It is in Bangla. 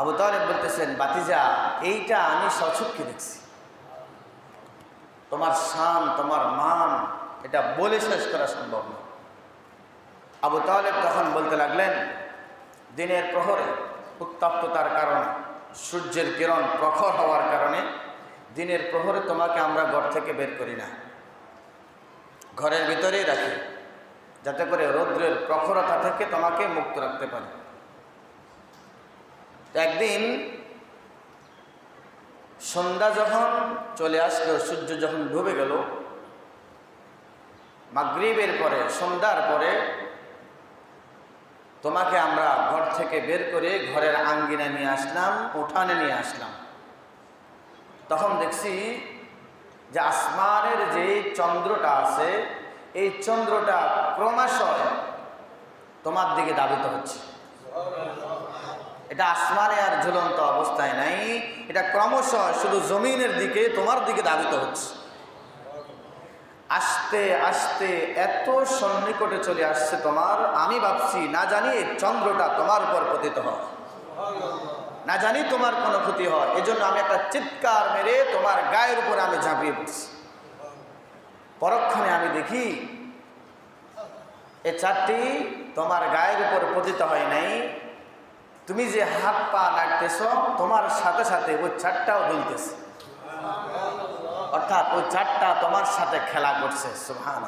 আবু তালেব বলতেছেন, বাতিজা, এইটা আমি সচক্ষে দেখছি। তোমার শান, তোমার মান, এটা বলে শেষ করা সম্ভব না। আবু তালেব তখন বলতে লাগলেন, দিনের প্রহরে উত্তপ্ততার কারণে, সূর্যের কিরণ প্রখর হওয়ার কারণে দিনের প্রহরে তোমাকে আমরা ঘর থেকে বের করি না। ঘরের ভিতরেই রাখি, যাতে করে রৌদ্রের প্রখরতা থেকে তোমাকে মুক্ত রাখতে পারি। একদিন সন্ধ্যা যখন চলে আসলো, সূর্য যখন ডুবে গেল, মাগরিবের পরে, সন্ধ্যার পরে তোমাকে আমরা ঘর থেকে বের করে ঘরের আঙ্গিনা নিয়ে আসলাম, উঠানে নিয়ে আসলাম। তখন দেখছি যে আসমানের যে চন্দ্রটা আছে, এই চন্দ্রটা ক্রমাশয় তোমার দিকে দাবিত হচ্ছে। এটা আসমানে আর ঝুলন্ত অবস্থায় নাই। এটা ক্রমশ শুধু জমিনের দিকে, তোমার দিকে দাবিত হচ্ছে। আস্তে আস্তে এত সন্নিকটে চলে আসছে তোমার। আমি ভাবছি, না জানি এই চন্দ্রটা তোমার উপর পতিত হয়। না জানি তোমার কোনো ক্ষতি হয়। এজন্য আমি একটা চিৎকার মেরে তোমার গায়ের উপর আমি ঝাঁপিয়ে পড়ছি। পরক্ষণে আমি দেখি, এ চারটি তোমার গায়ের উপর পতিত হয় নাই। তুমি যে হাত পা নাড়তেছ, তোমার সাথে সাথে ওই চারটাও দুলতেছে। অর্থাৎ ওই চারটা তোমার সাথে খেলা করছে সুহান